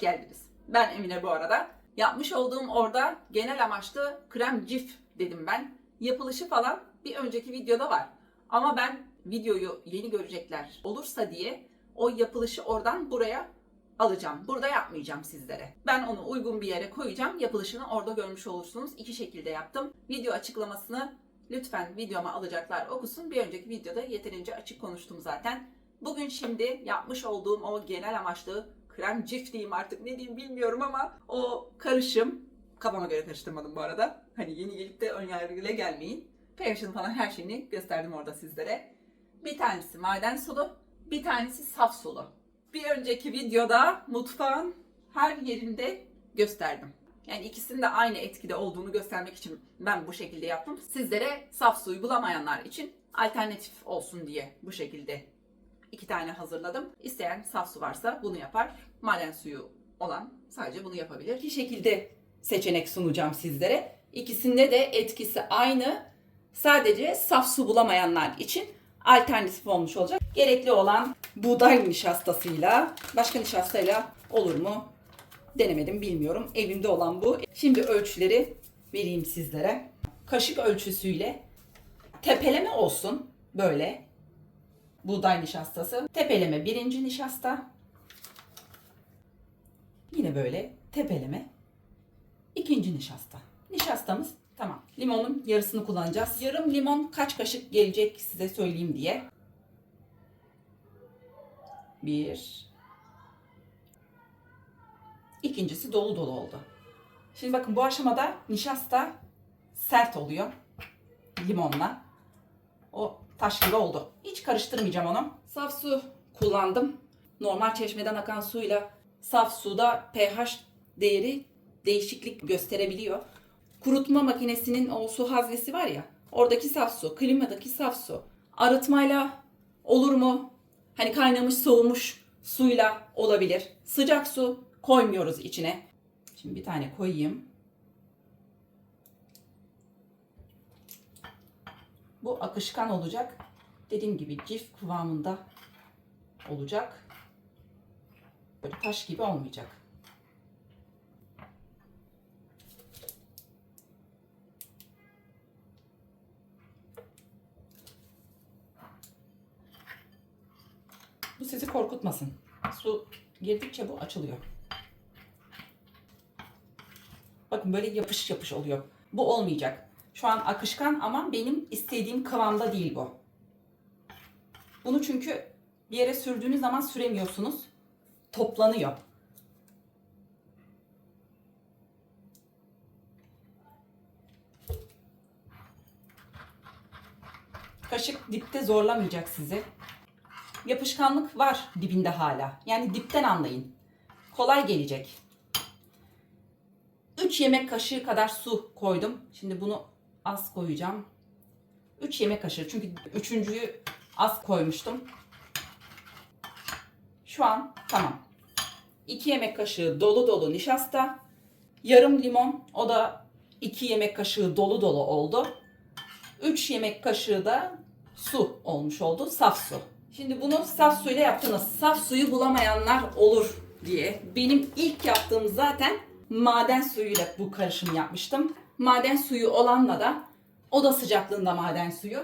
geldiniz. Ben Emine bu arada. Yapmış olduğum orada genel amaçlı krem cif dedim ben. Yapılışı falan bir önceki videoda var. Ama ben videoyu yeni görecekler olursa diye o yapılışı oradan buraya alacağım. Burada yapmayacağım sizlere. Ben onu uygun bir yere koyacağım. Yapılışını orada görmüş olursunuz. İki şekilde yaptım. Video açıklamasını lütfen videoma alacaklar okusun. Bir önceki videoda yeterince açık konuştum zaten. Bugün şimdi yapmış olduğum o genel amaçlı krem cif diyeyim artık ne diyeyim bilmiyorum ama o karışım kafama göre karıştırmadım bu arada. Hani yeni gelip de ön yargıyla gelmeyin. pH'ini falan her şeyini gösterdim orada sizlere. Bir tanesi maden sulu, bir tanesi saf sulu. Bir önceki videoda mutfağın her yerinde gösterdim. Yani ikisinin de aynı etkide olduğunu göstermek için ben bu şekilde yaptım. Sizlere saf suyu bulamayanlar için alternatif olsun diye bu şekilde iki tane hazırladım. İsteyen saf su varsa bunu yapar. Maden suyu olan sadece bunu yapabilir. İki şekilde seçenek sunacağım sizlere. İkisinde de etkisi aynı. Sadece saf su bulamayanlar için alternatif olmuş olacak. Gerekli olan buğday nişastasıyla, başka nişastayla olur mu? Denemedim bilmiyorum. Evimde olan bu. Şimdi ölçüleri vereyim sizlere. Kaşık ölçüsüyle tepeleme olsun böyle buğday nişastası. Tepeleme birinci nişasta. Yine böyle tepeleme ikinci nişasta. Nişastamız tamam. Limonun yarısını kullanacağız. Yarım limon kaç kaşık gelecek size söyleyeyim diye. Bir. İkincisi dolu dolu oldu. Şimdi bakın bu aşamada nişasta sert oluyor limonla. O taş gibi oldu. Hiç karıştırmayacağım onu. Saf su kullandım. Normal çeşmeden akan suyla saf suda pH değeri değişiklik gösterebiliyor. Kurutma makinesinin o su haznesi var ya. Oradaki saf su, klimadaki saf su. Arıtmayla olur mu? Hani kaynamış, soğumuş suyla olabilir. Sıcak su koymuyoruz içine. Şimdi bir tane koyayım. Bu akışkan olacak. Dediğim gibi cif kıvamında olacak. Böyle taş gibi olmayacak. Bu sizi korkutmasın. Su girdikçe bu açılıyor. Bakın böyle yapış yapış oluyor. Bu olmayacak. Şu an akışkan ama benim istediğim kıvamda değil bu. Bunu çünkü bir yere sürdüğünüz zaman süremiyorsunuz. Toplanıyor. Kaşık dipte zorlamayacak sizi. Yapışkanlık var dibinde hala. Yani dipten anlayın. Kolay gelecek. 3 yemek kaşığı kadar su koydum. Şimdi bunu az koyacağım. 3 yemek kaşığı. Çünkü üçüncüyü az koymuştum. Şu an tamam. 2 yemek kaşığı dolu dolu nişasta. Yarım limon. O da 2 yemek kaşığı dolu dolu oldu. 3 yemek kaşığı da su olmuş oldu. Saf su. Şimdi bunu saf suyla yaptınız. Saf suyu bulamayanlar olur diye. Benim ilk yaptığım zaten maden suyuyla bu karışım yapmıştım. Maden suyu olanla da oda sıcaklığında maden suyu.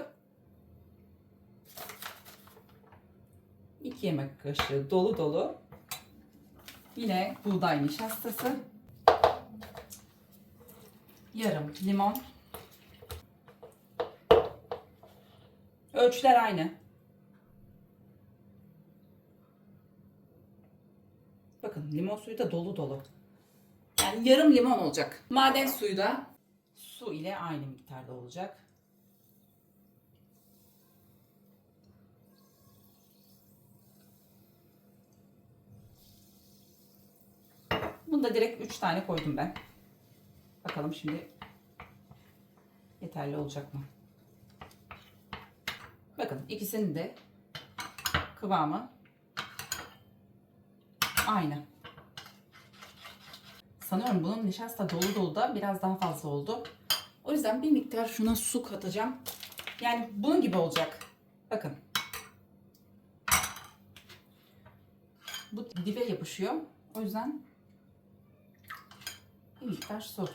2 yemek kaşığı dolu dolu. Yine buğday nişastası. Yarım limon. Ölçüler aynı. Bakın limon suyu da dolu dolu. Yani yarım limon olacak. Maden suyu da su ile aynı miktarda olacak. Bunda direkt 3 tane koydum ben. Bakalım şimdi yeterli olacak mı? Bakın ikisinin de kıvamı aynı. Sanıyorum bunun nişasta dolu dolu da biraz daha fazla oldu. O yüzden bir miktar şuna su katacağım. Yani bunun gibi olacak. Bakın. Bu dibe yapışıyor. O yüzden miktar su.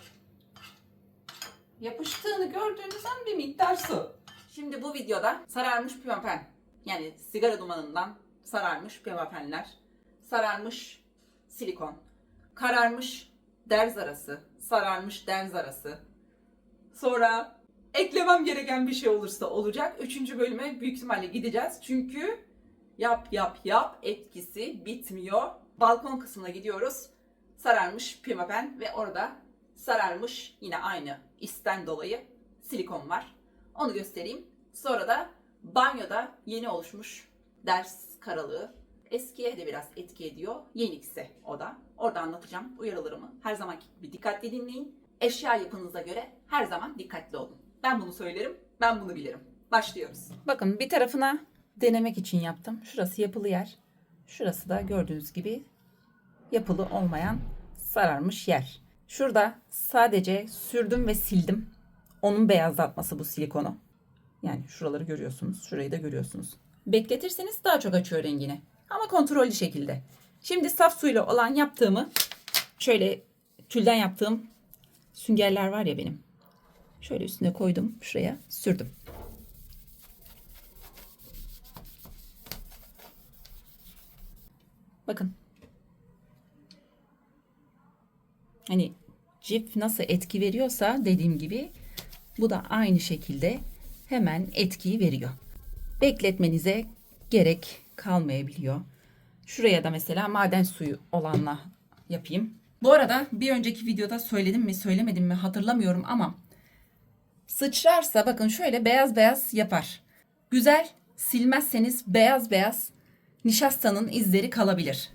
Yapıştığını gördüğünüz an bir miktar su. Şimdi bu videoda sararmış pimapen yani sigara dumanından sararmış pimapenler, sararmış silikon, kararmış derz arası, sararmış derz arası, sonra eklemem gereken bir şey olursa olacak. Üçüncü bölüme büyük ihtimalle gideceğiz. Çünkü yap yap yap etkisi bitmiyor. Balkon kısmına gidiyoruz. Sararmış pimapen ve orada sararmış yine aynı isten dolayı silikon var. Onu göstereyim. Sonra da banyoda yeni oluşmuş ders karalığı. Eskiye de biraz etki ediyor. Yeniksi o da. Orada anlatacağım uyarılarımı. Her zamanki gibi dikkatli dinleyin. Eşya yapınıza göre her zaman dikkatli olun. Ben bunu söylerim, ben bunu bilirim. Başlıyoruz. Bakın bir tarafına denemek için yaptım. Şurası yapılı yer. Şurası da gördüğünüz gibi yapılı olmayan sararmış yer. Şurada sadece sürdüm ve sildim. Onun beyazlatması bu silikonu. Yani şuraları görüyorsunuz. Şurayı da görüyorsunuz. Bekletirseniz daha çok açıyor rengini. Ama kontrollü şekilde. Şimdi saf suyla olan yaptığımı şöyle tülden yaptığım süngerler var ya benim. Şöyle üstüne koydum. Şuraya sürdüm. Bakın. Hani cif nasıl etki veriyorsa dediğim gibi bu da aynı şekilde hemen etkiyi veriyor. Bekletmenize gerek kalmayabiliyor. Şuraya da mesela maden suyu olanla yapayım. Bu arada bir önceki videoda söyledim mi söylemedim mi hatırlamıyorum ama sıçrarsa bakın şöyle beyaz beyaz yapar. Güzel silmezseniz beyaz beyaz nişastanın izleri kalabilir.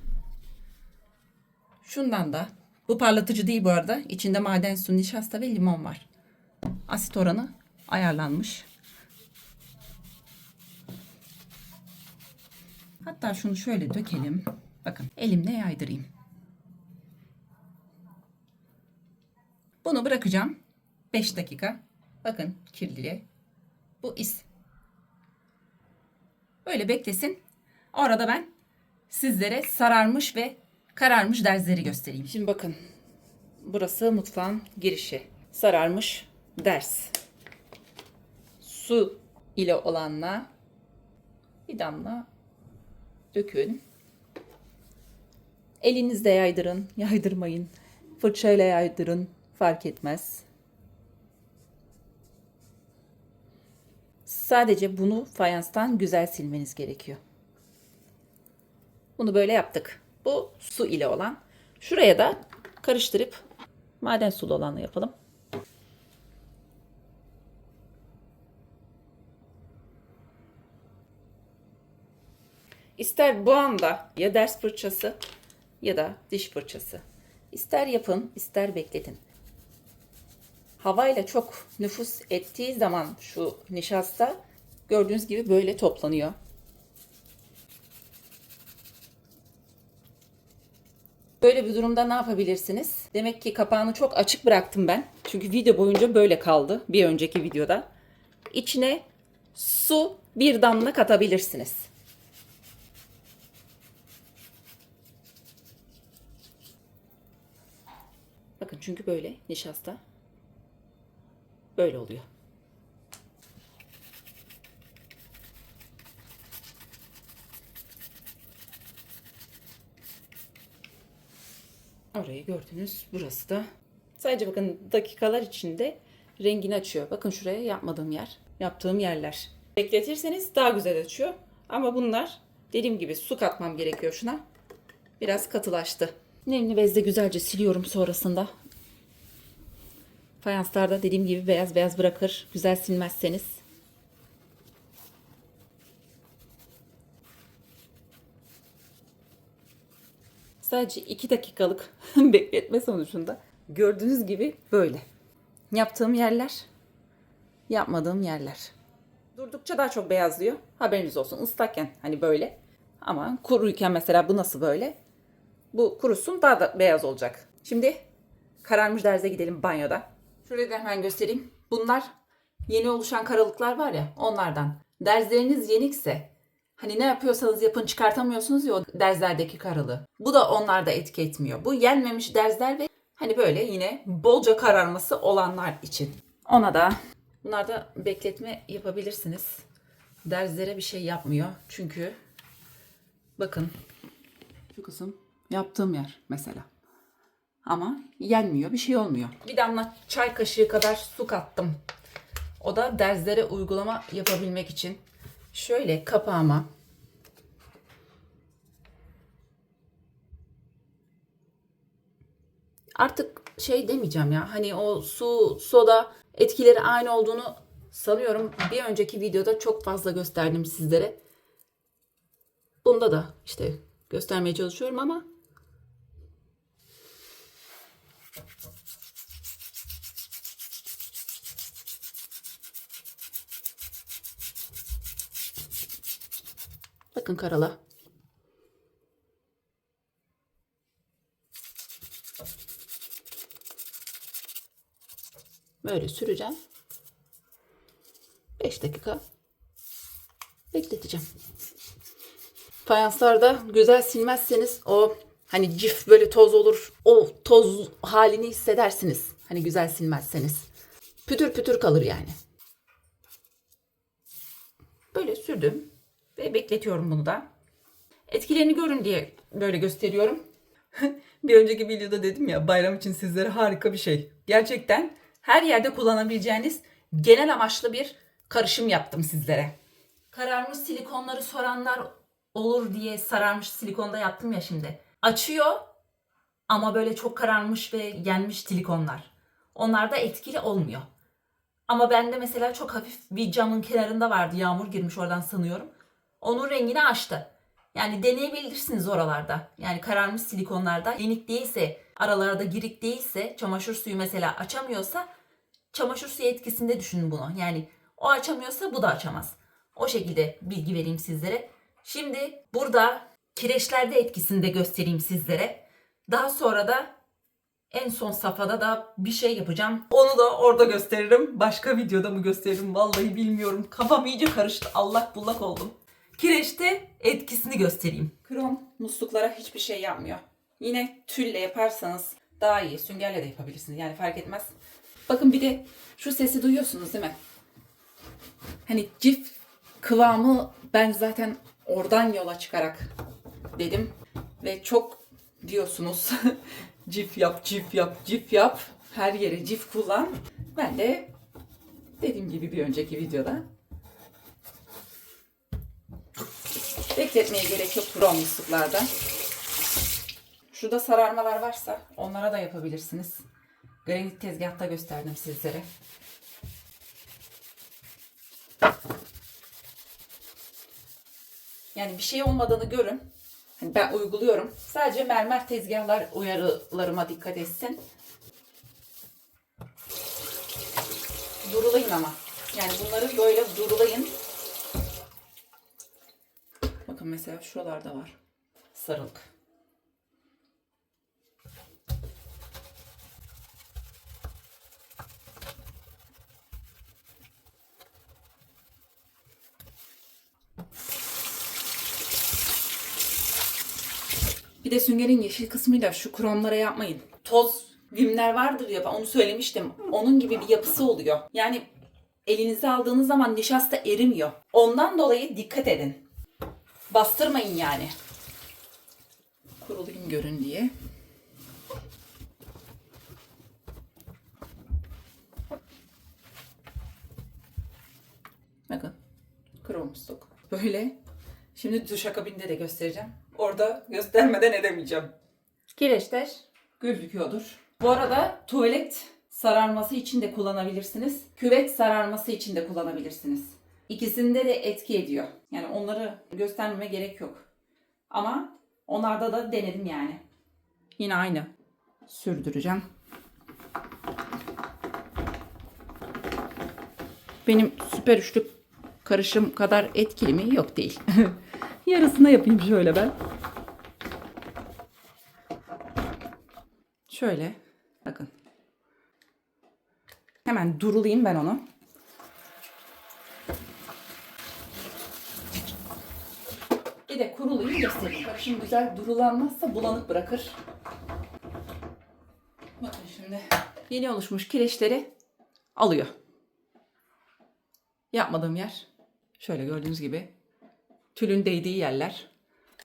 Şundan da bu parlatıcı değil bu arada. İçinde maden su, nişasta ve limon var. Asit oranı ayarlanmış. Hatta şunu şöyle dökelim. Bakın elimle yaydırayım. Bunu bırakacağım. 5 dakika. Bakın kirliliğe. Bu iz. Böyle beklesin. Orada ben sizlere sararmış ve kararmış derzleri göstereyim. Şimdi bakın. Burası mutfağın girişi. Sararmış ders. Su ile olanla bir damla dökün. Elinizle yaydırın, yaydırmayın. Fırçayla yaydırın, fark etmez. Sadece bunu fayanstan güzel silmeniz gerekiyor. Bunu böyle yaptık. Bu su ile olan. Şuraya da karıştırıp maden sulu olanı yapalım. İster bu anda ya ders fırçası ya da diş fırçası. İster yapın, ister bekletin. Havayla çok nüfus ettiği zaman şu nişasta gördüğünüz gibi böyle toplanıyor. Böyle bir durumda ne yapabilirsiniz? Demek ki kapağını çok açık bıraktım ben. Çünkü video boyunca böyle kaldı bir önceki videoda. İçine su bir damla katabilirsiniz. Bakın çünkü böyle nişasta böyle oluyor. Orayı gördünüz. Burası da sadece bakın dakikalar içinde rengini açıyor. Bakın şuraya yapmadığım yer. Yaptığım yerler. Bekletirseniz daha güzel açıyor. Ama bunlar dediğim gibi su katmam gerekiyor şuna. Biraz katılaştı. Nemli bezle güzelce siliyorum sonrasında. Fayanslarda dediğim gibi beyaz beyaz bırakır. Güzel silmezseniz. Sadece 2 dakikalık bekletme sonucunda gördüğünüz gibi böyle. Yaptığım yerler, yapmadığım yerler. Durdukça daha çok beyazlıyor. Haberiniz olsun. Islakken hani böyle. Ama kuruyken mesela bu nasıl böyle? Bu kurusun daha da beyaz olacak. Şimdi kararmış derze gidelim banyoda. Şurayı da hemen göstereyim. Bunlar yeni oluşan karalıklar var ya onlardan. Derzleriniz yenikse Hani ne yapıyorsanız yapın çıkartamıyorsunuz ya o derzlerdeki karalı. Bu da onlarda etki etmiyor. Bu yenmemiş derzler ve hani böyle yine bolca kararması olanlar için. Ona da bunlarda bekletme yapabilirsiniz. Derzlere bir şey yapmıyor. Çünkü bakın şu kısım yaptığım yer mesela. Ama yenmiyor, bir şey olmuyor. Bir damla çay kaşığı kadar su kattım. O da derzlere uygulama yapabilmek için. Şöyle kapağıma artık şey demeyeceğim ya. Hani o su, soda etkileri aynı olduğunu sanıyorum. Bir önceki videoda çok fazla gösterdim sizlere. Bunda da işte göstermeye çalışıyorum ama bakın karala. Böyle süreceğim. 5 dakika bekleteceğim. Fayanslarda güzel silmezseniz o hani cif böyle toz olur. O toz halini hissedersiniz. Hani güzel silmezseniz. Pütür pütür kalır yani. Böyle sürdüm ve bekletiyorum bunu da. Etkilerini görün diye böyle gösteriyorum. bir önceki videoda dedim ya bayram için sizlere harika bir şey. Gerçekten her yerde kullanabileceğiniz genel amaçlı bir karışım yaptım sizlere. Kararmış silikonları soranlar olur diye sararmış silikonda yaptım ya şimdi. Açıyor ama böyle çok kararmış ve yenmiş silikonlar. Onlar da etkili olmuyor. Ama bende mesela çok hafif bir camın kenarında vardı. Yağmur girmiş oradan sanıyorum. Onun rengini açtı. Yani deneyebilirsiniz oralarda. Yani kararmış silikonlarda yenik değilse, aralarda girik değilse, çamaşır suyu mesela açamıyorsa çamaşır suyu etkisinde düşünün bunu. Yani o açamıyorsa bu da açamaz. O şekilde bilgi vereyim sizlere. Şimdi burada kireçlerde etkisini de göstereyim sizlere. Daha sonra da en son safhada da bir şey yapacağım. Onu da orada gösteririm. Başka videoda mı gösteririm vallahi bilmiyorum. Kafam iyice karıştı. Allak bullak oldum. Kireçte etkisini göstereyim. Krom musluklara hiçbir şey yapmıyor. Yine tülle yaparsanız daha iyi. Süngerle de yapabilirsiniz. Yani fark etmez. Bakın bir de şu sesi duyuyorsunuz değil mi? Hani cif kıvamı ben zaten oradan yola çıkarak dedim. Ve çok diyorsunuz cif yap, cif yap, cif yap. Her yere cif kullan. Ben de dediğim gibi bir önceki videoda bekletmeye gerek yok krom musluklarda. Şurada sararmalar varsa onlara da yapabilirsiniz. Granit tezgahta gösterdim sizlere. Yani bir şey olmadığını görün. Hani ben uyguluyorum. Sadece mermer tezgahlar uyarılarıma dikkat etsin. Durulayın ama. Yani bunları böyle durulayın. Bakın mesela şuralarda var. Sarılık. Bir de süngerin yeşil kısmıyla şu kromlara yapmayın. Toz vimler vardır ya onu söylemiştim. Onun gibi bir yapısı oluyor. Yani elinize aldığınız zaman nişasta erimiyor. Ondan dolayı dikkat edin. Bastırmayın yani. Kurulayım görün diye. Bakın. Krom musluk. Böyle. Şimdi duşakabinde de göstereceğim. Orada göstermeden edemeyeceğim. Kireçler gözüküyordur. Bu arada tuvalet sararması için de kullanabilirsiniz. Küvet sararması için de kullanabilirsiniz. İkisinde de etki ediyor. Yani onları göstermeme gerek yok. Ama onlarda da denedim yani. Yine aynı. Sürdüreceğim. Benim süper üçlü karışım kadar etkili mi? Yok değil. Yarısını yapayım şöyle ben. Şöyle. Bakın. Hemen durulayım ben onu. Bir de kurulayım göstereyim. Bak şimdi güzel durulanmazsa bulanık bırakır. Bakın şimdi yeni oluşmuş kireçleri alıyor. Yapmadığım yer şöyle gördüğünüz gibi tülün değdiği yerler.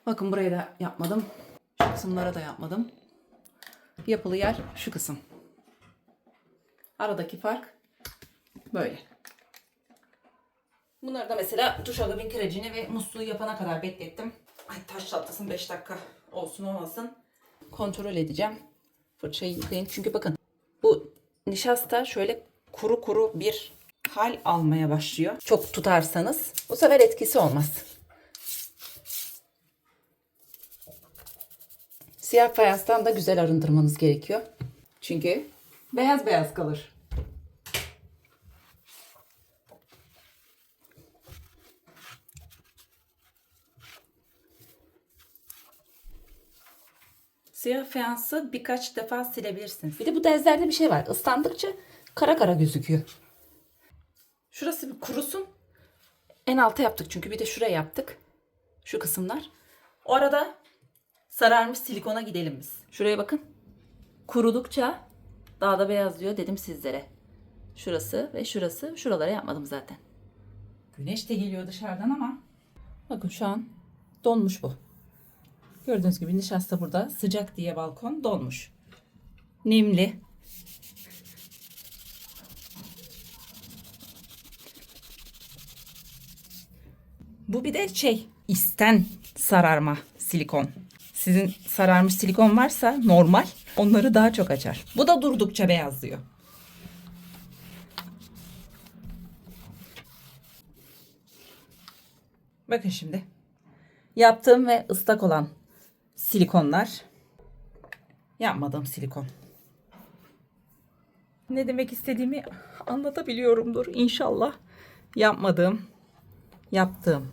Bakın burayı da yapmadım. Şu kısımlara da yapmadım. Yapılı yer şu kısım. Aradaki fark böyle. Bunları da mesela duşakabin kirecini ve musluğu yapana kadar beklettim. Ay taş çatlasın 5 dakika olsun olmasın. Kontrol edeceğim. Fırçayı yıkayın. Çünkü bakın bu nişasta şöyle kuru kuru bir hal almaya başlıyor. Çok tutarsanız bu sefer etkisi olmaz. Siyah fayanstan da güzel arındırmanız gerekiyor. Çünkü beyaz beyaz kalır. Siyah fayansı birkaç defa silebilirsiniz. Bir de bu dezlerde bir şey var. Islandıkça kara kara gözüküyor. Şurası bir kurusun. En alta yaptık çünkü bir de şuraya yaptık. Şu kısımlar. O arada sararmış silikona gidelim biz. Şuraya bakın. Kurudukça daha da beyazlıyor dedim sizlere. Şurası ve şurası. Şuralara yapmadım zaten. Güneş de geliyor dışarıdan ama. Bakın şu an donmuş bu. Gördüğünüz gibi nişasta burada sıcak diye balkon donmuş. Nemli. Bu bir de şey isten sararma silikon. Sizin sararmış silikon varsa normal onları daha çok açar. Bu da durdukça beyazlıyor. Bakın şimdi. Yaptığım ve ıslak olan silikonlar. Yapmadığım silikon. Ne demek istediğimi anlatabiliyorumdur inşallah. Yapmadığım, yaptığım.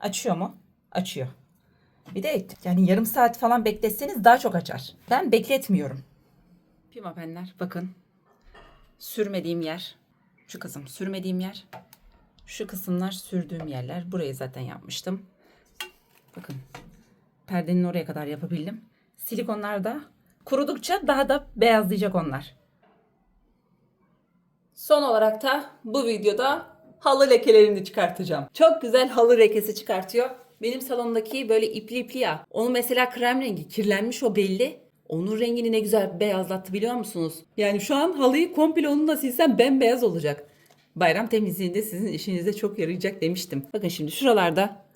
Açıyor mu? Açıyor. Bir de yani yarım saat falan bekletseniz daha çok açar. Ben bekletmiyorum. Pimapenler bakın. Sürmediğim yer. Şu kısım sürmediğim yer. Şu kısımlar sürdüğüm yerler. Burayı zaten yapmıştım. Bakın. Perdenin oraya kadar yapabildim. Silikonlar da kurudukça daha da beyazlayacak onlar. Son olarak da bu videoda halı lekelerini çıkartacağım. Çok güzel halı lekesi çıkartıyor. Benim salondaki böyle ipli ipli ya. Onu mesela krem rengi kirlenmiş o belli. Onun rengini ne güzel beyazlattı biliyor musunuz? Yani şu an halıyı komple onunla silsem bembeyaz olacak. Bayram temizliğinde sizin işinize çok yarayacak demiştim. Bakın şimdi şuralarda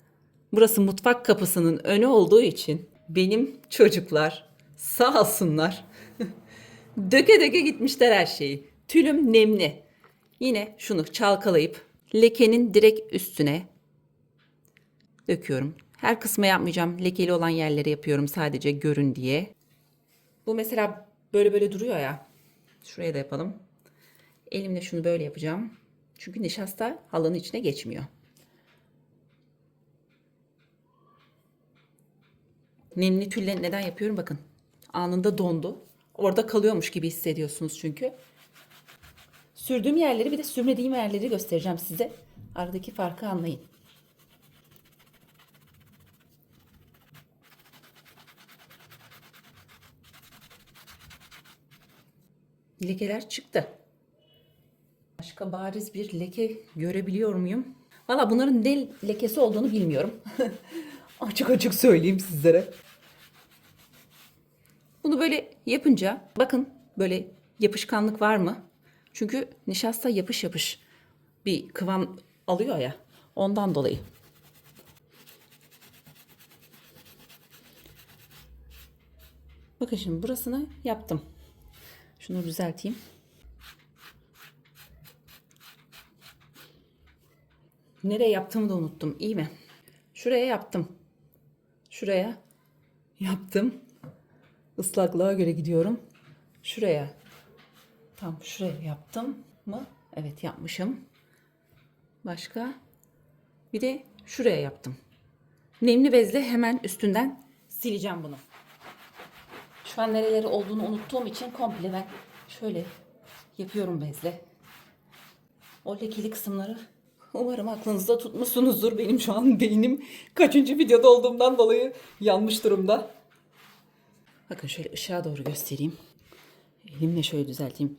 burası mutfak kapısının önü olduğu için benim çocuklar sağ olsunlar döke döke gitmişler her şeyi. Tülüm nemli. Yine şunu çalkalayıp lekenin direkt üstüne döküyorum. Her kısma yapmayacağım. Lekeli olan yerlere yapıyorum sadece görün diye. Bu mesela böyle böyle duruyor ya. Şuraya da yapalım. Elimle şunu böyle yapacağım. Çünkü nişasta halının içine geçmiyor. Nemli tülle neden yapıyorum bakın. Anında dondu. Orada kalıyormuş gibi hissediyorsunuz çünkü. Sürdüğüm yerleri bir de sürmediğim yerleri göstereceğim size. Aradaki farkı anlayın. Lekeler çıktı. Başka bariz bir leke görebiliyor muyum? Valla bunların ne lekesi olduğunu bilmiyorum. açık açık söyleyeyim sizlere. Bunu böyle yapınca bakın böyle yapışkanlık var mı? Çünkü nişasta yapış yapış bir kıvam alıyor ya. Ondan dolayı. Bakın şimdi burasını yaptım. Şunu düzelteyim. Nereye yaptığımı da unuttum. İyi mi? Şuraya yaptım. Şuraya yaptım. Islaklığa göre gidiyorum. Şuraya. Tam şuraya yaptım mı? Evet yapmışım. Başka? Bir de şuraya yaptım. Nemli bezle hemen üstünden sileceğim bunu. Şu an nereleri olduğunu unuttuğum için komple ben şöyle yapıyorum bezle. O lekeli kısımları Umarım aklınızda tutmuşsunuzdur. Benim şu an beynim kaçıncı videoda olduğumdan dolayı yanmış durumda. Bakın şöyle ışığa doğru göstereyim. Elimle şöyle düzelteyim.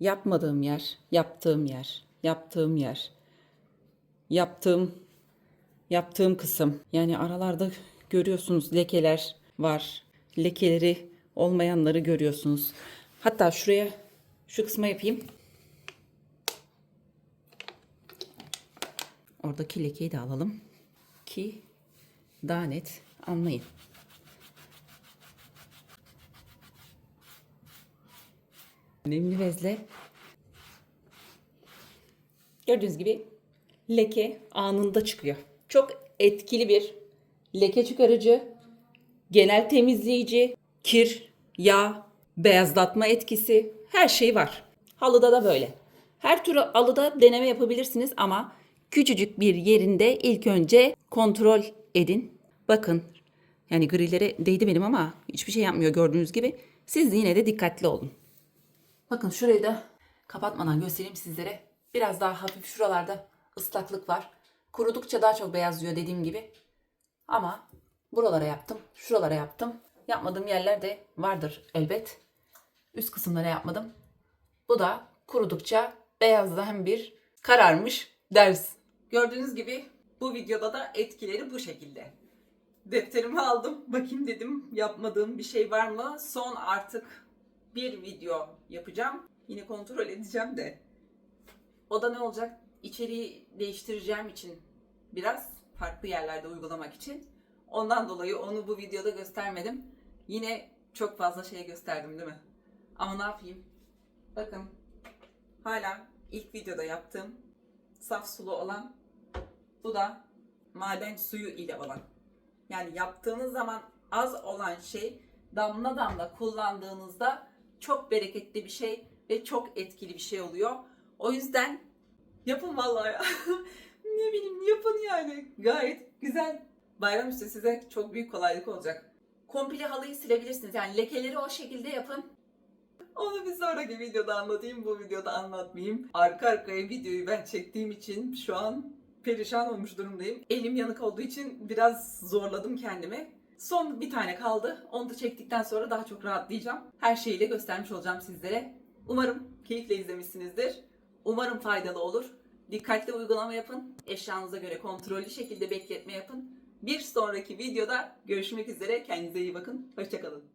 Yapmadığım yer, yaptığım yer, yaptığım yer, yaptığım, yaptığım kısım. Yani aralarda görüyorsunuz lekeler var. Lekeleri olmayanları görüyorsunuz. Hatta şuraya şu kısma yapayım. Oradaki lekeyi de alalım ki daha net anlayın. Nemli bezle gördüğünüz gibi leke anında çıkıyor. Çok etkili bir leke çıkarıcı, genel temizleyici, kir, yağ, beyazlatma etkisi her şey var. Halıda da böyle. Her türlü halıda deneme yapabilirsiniz ama küçücük bir yerinde ilk önce kontrol edin. Bakın yani grillere değdi benim ama hiçbir şey yapmıyor gördüğünüz gibi. Siz yine de dikkatli olun. Bakın şurayı da kapatmadan göstereyim sizlere. Biraz daha hafif şuralarda ıslaklık var. Kurudukça daha çok beyazlıyor dediğim gibi. Ama buralara yaptım, şuralara yaptım. Yapmadığım yerler de vardır elbet. Üst kısımlara yapmadım. Bu da kurudukça beyazlayan bir kararmış ders. Gördüğünüz gibi bu videoda da etkileri bu şekilde. Defterimi aldım. Bakayım dedim yapmadığım bir şey var mı? Son artık bir video yapacağım. Yine kontrol edeceğim de. O da ne olacak? İçeriği değiştireceğim için biraz farklı yerlerde uygulamak için. Ondan dolayı onu bu videoda göstermedim. Yine çok fazla şey gösterdim değil mi? Ama ne yapayım? Bakın hala ilk videoda yaptığım saf sulu olan bu da maden suyu ile olan. Yani yaptığınız zaman az olan şey damla damla kullandığınızda çok bereketli bir şey ve çok etkili bir şey oluyor. O yüzden yapın vallahi ya. ne bileyim yapın yani. Gayet güzel. Bayram üstü size çok büyük kolaylık olacak. Komple halıyı silebilirsiniz. Yani lekeleri o şekilde yapın. Onu bir sonraki videoda anlatayım. Bu videoda anlatmayayım. Arka arkaya videoyu ben çektiğim için şu an perişan olmuş durumdayım. Elim yanık olduğu için biraz zorladım kendimi. Son bir tane kaldı. Onu da çektikten sonra daha çok rahatlayacağım. Her şeyiyle göstermiş olacağım sizlere. Umarım keyifle izlemişsinizdir. Umarım faydalı olur. Dikkatli uygulama yapın. Eşyanıza göre kontrollü şekilde bekletme yapın. Bir sonraki videoda görüşmek üzere. Kendinize iyi bakın. Hoşçakalın.